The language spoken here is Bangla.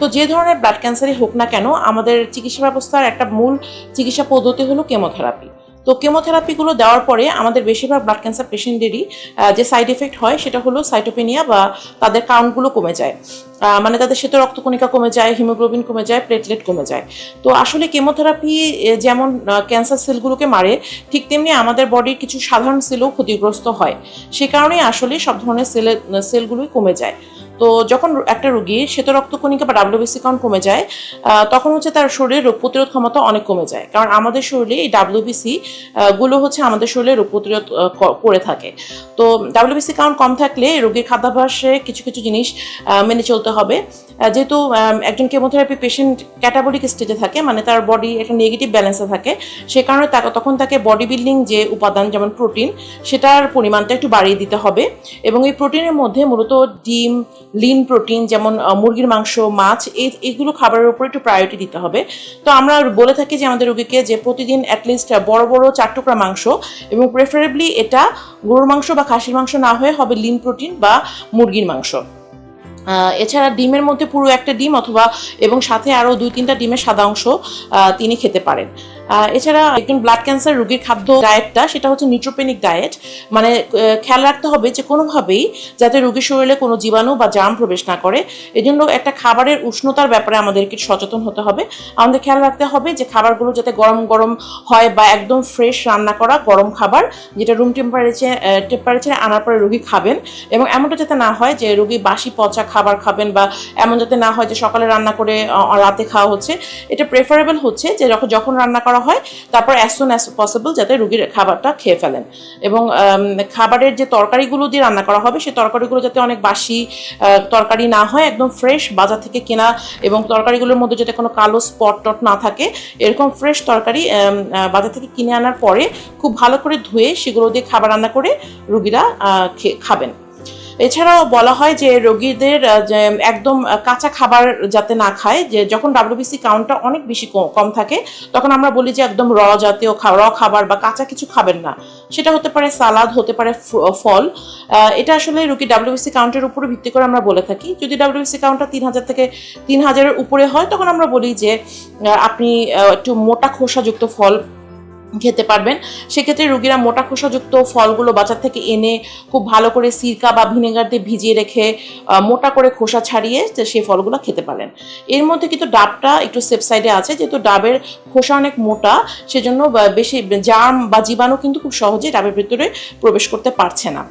তো যে ধরনের ব্লাড ক্যান্সারই হোক না কেন, আমাদের চিকিৎসা ব্যবস্থার একটা মূল চিকিৎসা পদ্ধতি হলো কেমোথেরাপি তো কেমোথেরাপিগুলো দেওয়ার পরে আমাদের বেশিরভাগ ব্লাড ক্যান্সার পেশেন্টদেরই যে সাইড এফেক্ট হয় সেটা হলো সাইটোপেনিয়া বা তাদের কাউন্টগুলো কমে যায়। মানে তাদের শ্বেত রক্তকণিকা কমে যায় হিমোগ্লোবিন কমে যায় প্লেটলেট কমে যায়। তো আসলে কেমোথেরাপি যেমন ক্যান্সার সেলগুলোকে মারে, ঠিক তেমনি আমাদের বডির কিছু সাধারণ সেলও ক্ষতিগ্রস্ত হয়। সে কারণেই আসলে সব ধরনের সেলের সেলগুলোই কমে যায়। তো যখন একটা রোগীর শ্বেত রক্তকণিকা বা ডাব্লিউবিসি কাউন্ট কমে যায় তখন হচ্ছে তার শরীরের রোগ প্রতিরোধ ক্ষমতা অনেক কমে যায়। কারণ আমাদের শরীরে এই ডাব্লিউবিসি গুলো হচ্ছে আমাদের শরীরে রোগ প্রতিরোধ করে থাকে। তো ডাব্লিউবিসি কাউন্ট কম থাকলে রোগীর খাদ্যাভ্যাসে কিছু কিছু জিনিস মেনে চলতে হবে। যেহেতু একজন কেমোথেরাপি পেশেন্ট ক্যাটাবলিক স্টেজে থাকে মানে তার বডি একটা নেগেটিভ ব্যালেন্সে থাকে, সে কারণে তাকে, তখন তাকে বডি বিল্ডিং যে উপাদান, যেমন প্রোটিন সেটার পরিমাণটা একটু বাড়িয়ে দিতে হবে। এবং এই প্রোটিনের মধ্যে মূলত ডিম লিন প্রোটিন যেমন মুরগির মাংস, মাছ এই এইগুলো খাবারের উপর একটু প্রায়োরিটি দিতে হবে। তো আমরা বলে থাকি যে আমাদের রোগীকে যে প্রতিদিন অ্যাটলিস্ট বড় বড় চার টুকরা মাংস এবং প্রেফারেবলি এটা গরুর মাংস বা খাসির মাংস না হয়ে হবে লিন প্রোটিন বা মুরগির মাংস। এছাড়া ডিমের মধ্যে পুরো একটা ডিম অথবা এবং সাথে আরও দুই তিনটা ডিমের সাদা অংশ তিনি খেতে পারেন। এছাড়া একজন ব্লাড ক্যান্সার রোগীর খাদ্য ডায়েটটা সেটা হচ্ছে নিউট্রোপেনিক ডায়েট মানে খেয়াল রাখতে হবে যে কোনোভাবেই যাতে রোগীর শরীরে কোনো জীবাণু বা জাম প্রবেশ না করে। এজন্য একটা খাবারের উষ্ণতার ব্যাপারে আমাদেরকে সচেতন হতে হবে। আমাদের খেয়াল রাখতে হবে যে খাবারগুলো যাতে গরম গরম হয় বা একদম ফ্রেশ রান্না করা গরম খাবার, যেটা রুম টেম্পারেচার টেম্পারেচারে আনার পরে রোগী খাবেন। এবং এমনটা যাতে না হয় যে রোগী বাসি পচা খাবার খাবেন বা এমন যাতে না হয় যে সকালে রান্না করে রাতে খাওয়া হচ্ছে। এটা প্রেফারেবল হচ্ছে যে যখন রান্না করা হয়, তারপর অ্যাজ সুন অ্যাজ পসিবল যাতে রোগীর খাবারটা খেয়ে ফেলেন। এবং খাবারের যে তরকারিগুলো দিয়ে রান্না করা হবে, সেই তরকারিগুলো যাতে অনেক বাসি তরকারি না হয়, একদম ফ্রেশ বাজার থেকে কেনা এবং তরকারিগুলোর মধ্যে যাতে কোনো কালো স্পট টট না থাকে, এরকম ফ্রেশ তরকারি বাজার থেকে কিনে আনার পরে খুব ভালো করে ধুয়ে সেগুলো দিয়ে খাবার রান্না করে রুগীরা খাবেন। এছাড়াও বলা হয় যে রোগীদের একদম কাঁচা খাবার যাতে না খায়, যে যখন ডাব্লিউবিসি কাউন্টটা অনেক বেশি কম থাকে, তখন আমরা বলি যে একদম র জাতীয় র খাবার বা কাঁচা কিছু খাবেন না। সেটা হতে পারে সালাদ, হতে পারে ফল। এটা আসলে রোগী ডাব্লিউবিসি কাউন্টের উপরে ভিত্তি করে আমরা বলে থাকি। যদি ডাব্লিউবিসি কাউন্টটা তিন হাজার থেকে তিন হাজারের উপরে হয়, তখন আমরা বলি যে আপনি একটু মোটা খোসাযুক্ত ফল খেতে পারবেন। সেক্ষেত্রে রুগীরা মোটা খোসাযুক্ত ফলগুলো বাজার থেকে এনে খুব ভালো করে সিরকা বা ভিনেগার দিয়ে ভিজিয়ে রেখে মোটা করে খোসা ছাড়িয়ে সেই ফলগুলো খেতে পারেন। এর মধ্যে কিন্তু ডাবটা একটু সেফ সাইডে আছে, যেহেতু ডাবের খোসা অনেক মোটা, সেজন্য বেশি জার্ম বা জীবাণু কিন্তু খুব সহজে ডাবের ভেতরে প্রবেশ করতে পারছে না।